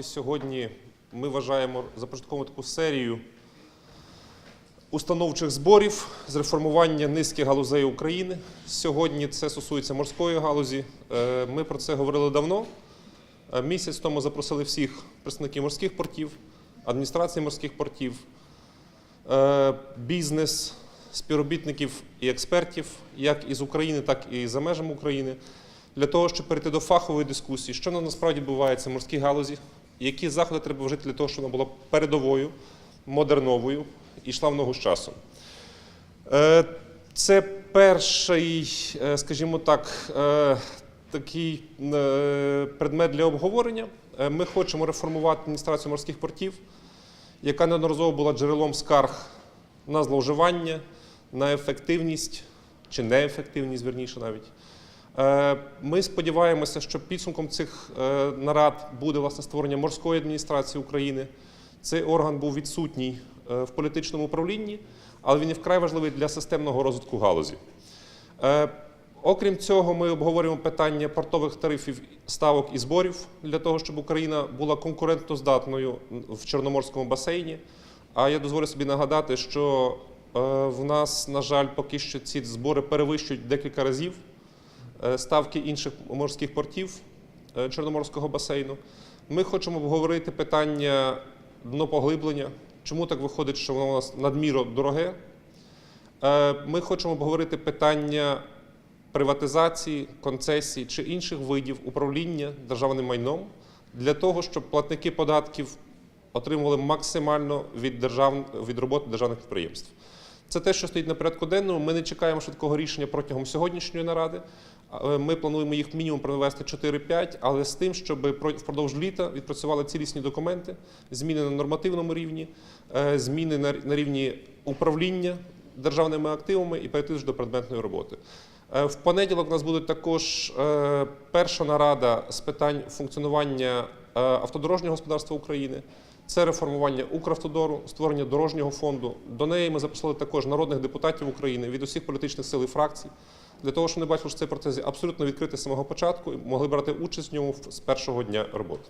Сьогодні ми вважаємо започатковано таку серію установчих зборів з реформування низки галузей України. Сьогодні це стосується морської галузі. Е, Ми про це говорили давно. Е, Місяць тому запросили всіх представників морських портів, адміністрації морських портів, е, бізнес, співробітників і експертів, як із України, так і за межами України, для того, щоб перейти до фахової дискусії, що нам насправді відбувається в морській галузі, які заходи треба вжити для того, щоб вона була передовою, модерновою і йшла в ногу з часом. Е, Це перший, е, скажімо так, е, такий предмет для обговорення. Ми хочемо реформувати адміністрацію морських портів, яка неодноразово була джерелом скарг на зловживання, на ефективність чи неефективність, верніше навіть. Е, Ми сподіваємося, що підсумком цих е, нарад буде власне створення морської адміністрації України. Цей орган був відсутній е, в політичному управлінні, але він і вкрай важливий для системного розвитку галузі. Окрім цього, ми обговорюємо питання портових тарифів, ставок і зборів для того, щоб Україна була конкурентоздатною в Чорноморському басейні. А я дозволю собі нагадати, що в нас, на жаль, поки що ці збори перевищують декілька разів ставки інших морських портів е, Чорноморського басейну. Ми хочемо обговорити питання днопоглиблення. Чому так виходить, що воно у нас надміро дороге? Е, Ми хочемо обговорити питання приватизації, концесій чи інших видів управління державним майном для того, щоб платники податків отримували максимально від, держав... від роботи державних підприємств. Це те, що стоїть на порядку денному. Ми не чекаємо швидкого рішення протягом сьогоднішньої наради. Ми плануємо їх мінімум провести 4-5, але з тим, щоб про- впродовж літа відпрацювали цілісні документи, зміни на нормативному рівні, е, зміни на рівні управління державними активами і перейти до предметної роботи. Е, В понеділок у нас буде також е, перша нарада з питань функціонування автодорожнього господарства України. Це реформування Укравтодору, створення дорожнього фонду. До неї ми запросили також народних депутатів України від усіх політичних сил і фракцій, для того, щоб вони бачили, що цей процес абсолютно відкритий з самого початку і могли брати участь в ньому з першого дня роботи.